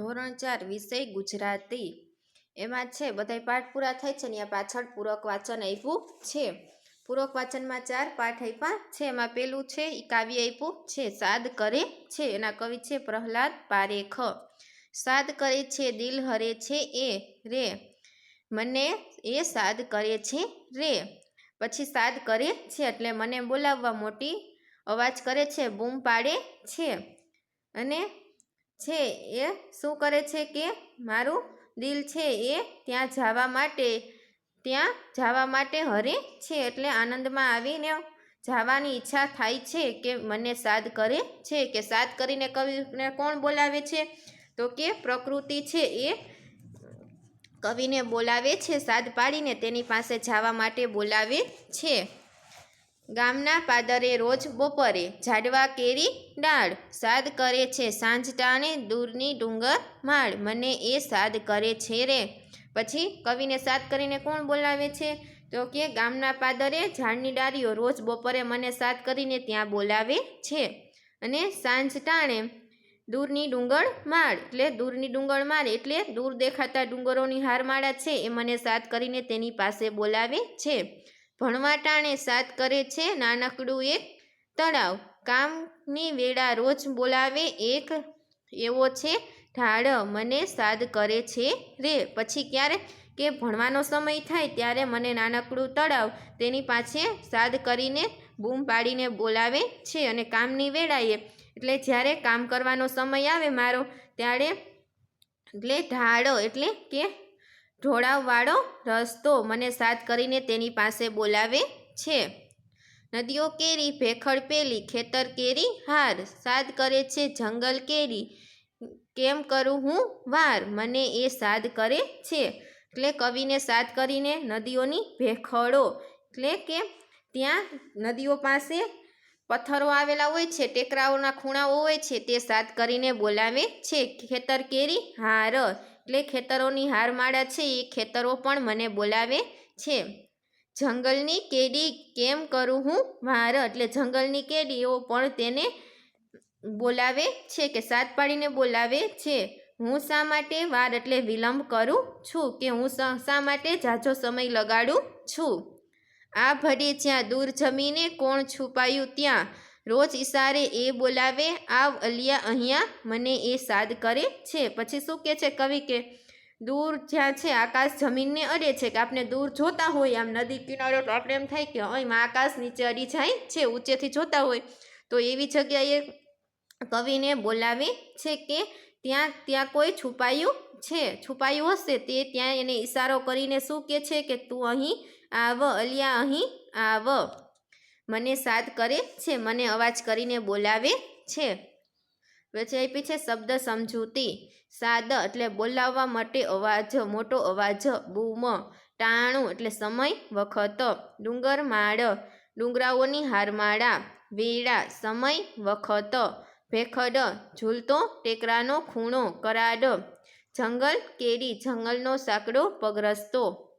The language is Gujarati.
ધોરણ ચાર વિષય ગુજરાતી. એમાં છે, બધાય પાઠ પૂરા થાય છે ને ત્યાં પાછળ પૂરક વાંચન આપ્યું છે. પૂરક વાંચનમાં ચાર પાઠ આપ્યા છે, એમાં પેલું છે એ કાવ્ય આપ્યું છે, સાદ કરે છે, એના કવિ છે પ્રહલાદ પારેખ. સાદ કરે છે, દિલ હરે છે, એ રે. મને એ સાદ કરે છે, રે. પછી સાદ કરે છે, એટલે મને બોલાવવા મોટી અવાજ કરે છે, બૂમ પાડે છે. અને છે એ શું કરે છે કે મારું દિલ છે એ ત્યાં જવા માટે, ત્યાં જવા માટે હરે છે એટલે આનંદમાં આવીને જવાની ઈચ્છા થાય છે કે મને સાદ કરે છે કે સાદ કરીને કવિને કોણ બોલાવે છે? તો કે પ્રકૃતિ છે એ કવિને બોલાવે છે, સાદ પાડીને તેની પાસે જવા માટે બોલાવે છે. ગામના પાદરે રોજ બપોરે ઝાડવા કેરી, ડાળ સાદ કરે છે. સાંજ ટાણે દૂરની ડુંગર માળ મને એ સાદ કરે છે રે. પછી કવિને સાદ કરીને કોણ બોલાવે છે? તો કે ગામના પાદરે ઝાડની ડાળીઓ રોજ બપોરે મને સાદ કરીને ત્યાં બોલાવે છે. અને સાંજ ટાણે દૂરની ડુંગર માળ એટલે દૂરની ડુંગર માળ એટલે દૂર દેખાતા ડુંગરોની હારમાળા છે એ મને સાદ કરીને તેની પાસે બોલાવે છે. ભણવા ટાણે કરે છે નાનકડું એક તળાવ. કામની વેળા રોજ બોલાવે એક એવો છે, ઢાળ મને સાદ કરે છે રે. પછી ક્યારે કે ભણવાનો સમય થાય ત્યારે મને નાનકડું તળાવ તેની પાસે સાદ કરીને બૂમ પાડીને બોલાવે છે અને કામની વેળાએ. એટલે જ્યારે કામ કરવાનો સમય આવે મારો, ત્યારે એટલે ઢાળો એટલે કે ઢોળાવવાળો રસ્તો મને સાથ કરીને તેની પાસે બોલાવે છે. નદીઓ કેરી, ભેખડ પેલી, ખેતર કેરી, હાર. સાદ કરે છે જંગલ કેરી. કેમ કરું હું વાર? મને એ સાદ કરે છે. એટલે કવિને સાદ કરીને નદીઓની ભેખડો. એટલે કે ત્યાં નદીઓ પાસે પથ્થરો આવેલા હોય છે, ટેકરાઓના ખૂણાઓ હોય છે, તે સાદ કરીને બોલાવે છે. ખેતર કેરી, હાર. એટલે ખેતરોની હારમાળા છે એ ખેતરો પણ મને બોલાવે છે. જંગલની કેડી કેમ કરું હું? વાર એટલે જંગલની કેડીઓ પણ તેને બોલાવે છે કે સાત પાડીને બોલાવે છે. હું શા માટે વાર એટલે વિલંબ કરું છું કે હું શા માટે ઝાઝો સમય લગાડું છું? આ ભડે જ્યાં દૂર જમીને કોણ છુપાયું ત્યાં? રોજ ઈશારે એ બોલાવે, આવ અલિયા, અહીંયા મને એ સાદ કરે છે. પછી શું કહે છે કવિ કે, દૂર જ્યાં છે આકાશ જમીનને અડે છે, કે આપણે દૂર જોતા હોય, આમ નદી કિનારે તો આપણે એમ થાય કે અહીંમાં આકાશ નીચે અડી જાય છે, ઊંચેથી જોતા હોય. તો એવી જગ્યાએ કવિને બોલાવે છે કે, ત્યાં ત્યાં કોઈ છુપાયું છે, છુપાયું હશે. તે ત્યાં એને ઈશારો કરીને શું કહે છે કે, તું અહીં આવ, અલિયા, અહીં આવ. મને સાદ કરે છે, મને અવાજ કરીને બોલાવે છે. વચ્ચે આપી છે શબ્દ સમજૂતી. સાદ એટલે બોલાવવા માટે અવાજ, મોટો અવાજ, બૂમ, ટાણું એટલે સમય, વખત, ડુંગર માળ, ડુંગરાઓની હારમાળા, વેળા, સમય, વખત, ભેખડ, ઝૂલતો ટેકરાનો ખૂણો, કરાડ, જંગલ, કેરી, જંગલનો સાંકડો, પગરસ્તો